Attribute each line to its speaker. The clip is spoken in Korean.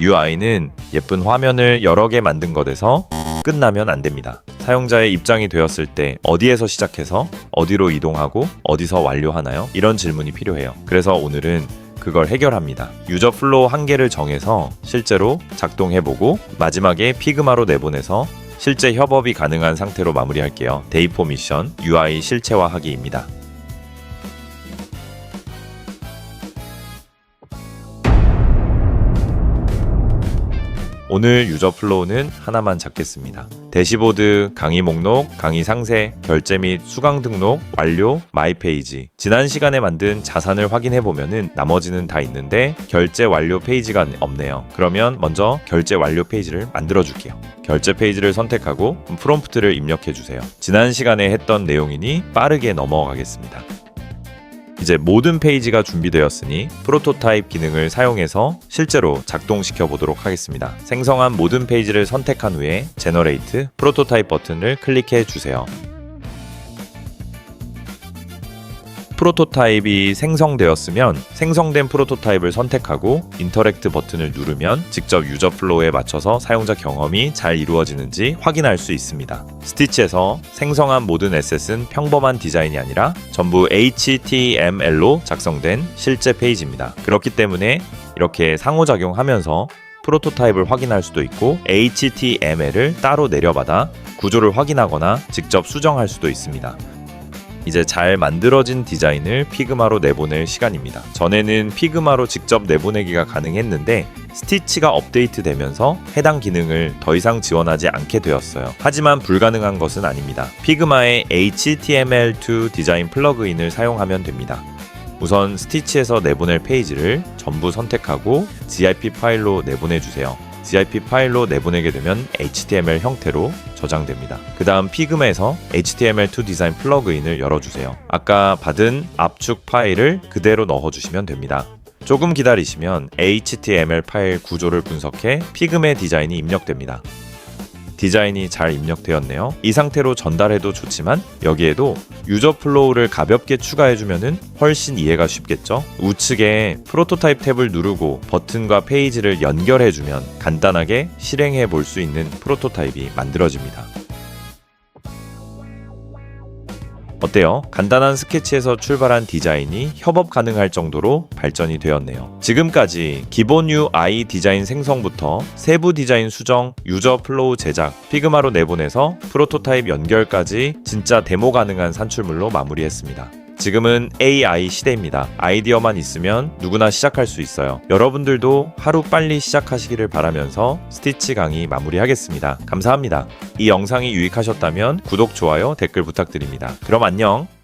Speaker 1: UI는 예쁜 화면을 여러 개 만든 것에서 끝나면 안 됩니다. 사용자의 입장이 되었을 때 어디에서 시작해서 어디로 이동하고 어디서 완료하나요? 이런 질문이 필요해요. 그래서 오늘은 그걸 해결합니다. 유저 플로우 한 개를 정해서 실제로 작동해보고 마지막에 피그마로 내보내서 실제 협업이 가능한 상태로 마무리할게요. 데이포 미션 UI 실체화하기입니다. 오늘 유저 플로우는 하나만 잡겠습니다. 대시보드, 강의 목록, 강의 상세, 결제 및 수강 등록, 완료, 마이 페이지. 지난 시간에 만든 자산을 확인해 보면은 나머지는 다 있는데 결제 완료 페이지가 없네요. 그러면 먼저 결제 완료 페이지를 만들어 줄게요. 결제 페이지를 선택하고 프롬프트를 입력해 주세요. 지난 시간에 했던 내용이니 빠르게 넘어가겠습니다. 이제 모든 페이지가 준비되었으니 프로토타입 기능을 사용해서 실제로 작동시켜 보도록 하겠습니다. 생성한 모든 페이지를 선택한 후에 제너레이트 프로토타입 버튼을 클릭해 주세요. 프로토타입이 생성되었으면 생성된 프로토타입을 선택하고 인터랙트 버튼을 누르면 직접 유저 플로우에 맞춰서 사용자 경험이 잘 이루어지는지 확인할 수 있습니다. 스티치에서 생성한 모든 에셋은 평범한 디자인이 아니라 전부 HTML로 작성된 실제 페이지입니다. 그렇기 때문에 이렇게 상호작용하면서 프로토타입을 확인할 수도 있고 HTML을 따로 내려받아 구조를 확인하거나 직접 수정할 수도 있습니다. 이제 잘 만들어진 디자인을 피그마로 내보낼 시간입니다. 전에는 피그마로 직접 내보내기가 가능했는데 스티치가 업데이트되면서 해당 기능을 더 이상 지원하지 않게 되었어요. 하지만 불가능한 것은 아닙니다. 피그마의 HTML2 디자인 플러그인을 사용하면 됩니다. 우선 스티치에서 내보낼 페이지를 전부 선택하고 zip 파일로 내보내주세요. Zip 파일로 내보내게 되면 HTML 형태로 저장됩니다. 그 다음 피그마에서 HTML2 디자인 플러그인을 열어주세요. 아까 받은 압축 파일을 그대로 넣어주시면 됩니다. 조금 기다리시면 HTML 파일 구조를 분석해 피그마 디자인이 입력됩니다. 디자인이 잘 입력되었네요. 이 상태로 전달해도 좋지만 여기에도 유저 플로우를 가볍게 추가해주면 훨씬 이해가 쉽겠죠? 우측에 프로토타입 탭을 누르고 버튼과 페이지를 연결해주면 간단하게 실행해 볼 수 있는 프로토타입이 만들어집니다. 어때요? 간단한 스케치에서 출발한 디자인이 협업 가능할 정도로 발전이 되었네요. 지금까지 기본 UI 디자인 생성부터 세부 디자인 수정, 유저 플로우 제작, 피그마로 내보내서 프로토타입 연결까지 진짜 데모 가능한 산출물로 마무리했습니다. 지금은 AI 시대입니다. 아이디어만 있으면 누구나 시작할 수 있어요. 여러분들도 하루 빨리 시작하시기를 바라면서 스티치 강의 마무리하겠습니다. 감사합니다. 이 영상이 유익하셨다면 구독, 좋아요, 댓글 부탁드립니다. 그럼 안녕!